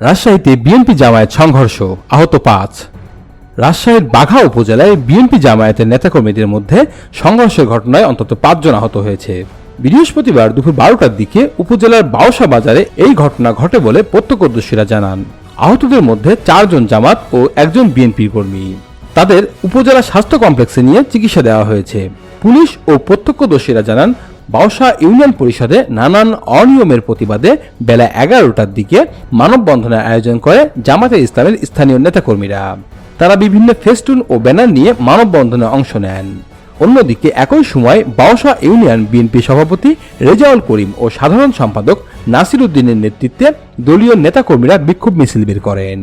রাজশাহীতে বিএনপি জামায়াত সংঘর্ষ, আহত পাঁচ। রাজশাহীর বাঘা উপজেলায় বিএনপি জামায়াতের নেতাকর্মীদের মধ্যে সংঘর্ষের ঘটনায় অন্তত পাঁচজন আহত হয়েছে। বৃহস্পতিবার দুপুর বারোটার দিকে উপজেলার বাউসা বাজারে এই ঘটনা ঘটে বলে প্রত্যক্ষদর্শীরা জানান। আহতদের মধ্যে চারজন জামাত ও একজন বিএনপি কর্মী। তাদের উপজেলা স্বাস্থ্য কমপ্লেক্সে নিয়ে চিকিৎসা দেওয়া হয়েছে। পুলিশ ও প্রত্যক্ষদর্শীরা জানান বাউসা ইউনিয়ন পরিষদে নানান অনিয়মের প্রতিবাদে বেলা এগারোটার দিকে মানববন্ধনের আয়োজন করে জামাতে ইসলামের স্থানীয় নেতাকর্মীরা। তারা বিভিন্ন ফেস্টুন ও ব্যানার নিয়ে মানববন্ধনে অংশ নেন। অন্যদিকে একই সময় বাউসা ইউনিয়ন বিএনপি সভাপতি রেজাউল করিম ও সাধারণ সম্পাদক নাসির উদ্দিনের নেতৃত্বে দলীয় নেতাকর্মীরা বিক্ষোভ মিছিল বের করেন।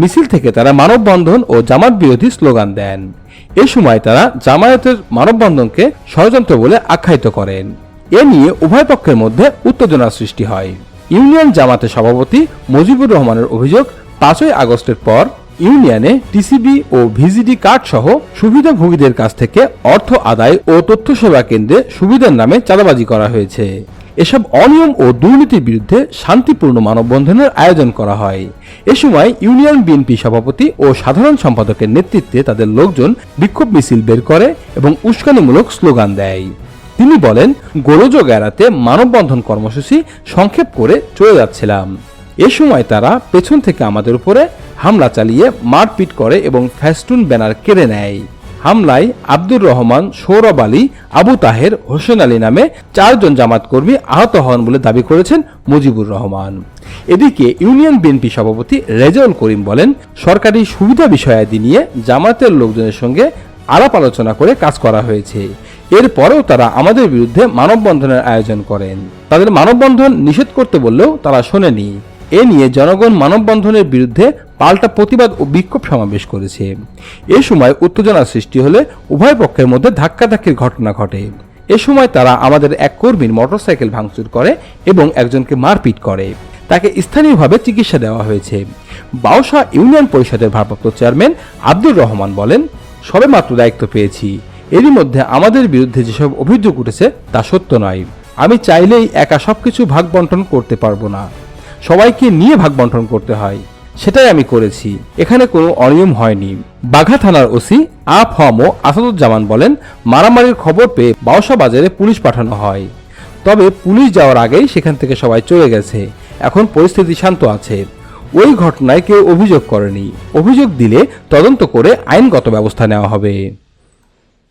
মিছিল থেকে তারা মানববন্ধন ও জামাত বিরোধী স্লোগান দেন। এ সময় তারা জামায়াতের মানববন্ধনকে ষড়যন্ত্র বলে আখ্যায়িত করেন। এ নিয়ে উভয় পক্ষের মধ্যে উত্তেজনার সৃষ্টি হয়। ইউনিয়ন জামাতের সভাপতি মুজিবুর রহমানের অভিযোগ, পাঁচই আগস্টের পর ইউনিয়নে টিসিবি ও ভিজিডি কার্ড সহ সুবিধাভোগীদের কাছ থেকে অর্থ আদায় ও তথ্য সেবা কেন্দ্রে সুবিধার নামে চাঁদাবাজি করা হয়েছে। এসব অনিয়ম ও দুর্নীতির বিরুদ্ধে শান্তিপূর্ণ মানববন্ধনের আয়োজন করা হয়। এ সময় ইউনিয়ন বিএনপি সভাপতি ও সাধারণ সম্পাদকের নেতৃত্বে তাদের লোকজন বিক্ষোভ মিছিল বের করে এবং উস্কানিমূলক স্লোগান দেয়। তিনি বলেন, গোলযোগ এড়াতে মানববন্ধন কর্মসূচি সংক্ষেপ করে চলে যাচ্ছিলাম। এ সময় তারা পেছন থেকে আমাদের উপরে হামলা চালিয়ে মারপিট করে এবং ফ্যাস্টুন ব্যানার কেড়ে নেয়। হামলায় আব্দুর রহমান, সৌরভ আলী, আবু তাহের, হোসেন আলী নামে চারজন জামাত কর্মী আহত হন বলে দাবি করেছেন মুজিবুর রহমান। এদিকে ইউনিয়ন বিএনপি সভাপতি রেজাউল করিম বলেন, সরকারি সুবিধা বিষয়াদি নিয়ে জামাতের লোকজনের সঙ্গে আলাপ আলোচনা করে কাজ করা হয়েছে। এরপরেও তারা আমাদের বিরুদ্ধে মানববন্ধনের আয়োজন করেন। তাদের মানববন্ধন নিষেধ করতে বললেও তারা শোনেনি। এ নিয়ে জনগণ মানববন্ধনের বিরুদ্ধে পাল্টা প্রতিবাদ ও বিক্ষোভ সমাবেশ করেছে। এ সময় উত্তেজনা সৃষ্টি হলে উভয় পক্ষের মধ্যে ধাক্কাধাক্কির ঘটনা ঘটে। এ সময় তারা আমাদের এক কর্মীর মোটরসাইকেল ভাঙচুর করে এবং একজনকে মারপিট করে। তাকে স্থানীয়ভাবে চিকিৎসা দেওয়া হয়েছে। বাউসা ইউনিয়ন পরিষদের ভারপ্রাপ্ত চেয়ারম্যান আব্দুর রহমান বলেন, সবে মাত্র দায়িত্ব পেয়েছি। এরই মধ্যে আমাদের বিরুদ্ধে যেসব অভিযোগ উঠেছে তা সত্য নয়। আমি চাইলেই একা সবকিছু ভাগ বন্টন করতে পারব না। সবাইকে নিয়ে ভাগ বন্টন করতে হয়। সেটাই আমি করেছি। এখানে কোনো অনিয়ম হয়নি। বাঘা থানার ওসি আ হম আসাদুজ্জামান বলেন, মারামারির খবর পেয়ে বাউসা বাজারে পুলিশ পাঠানো হয়। তবে পুলিশ যাওয়ার আগেই সেখান থেকে সবাই চলে গেছে। এখন পরিস্থিতি শান্ত আছে। ওই ঘটনায় কেউ অভিযোগ করেনি। অভিযোগ দিলে তদন্ত করে আইনগত ব্যবস্থা নেওয়া হবে।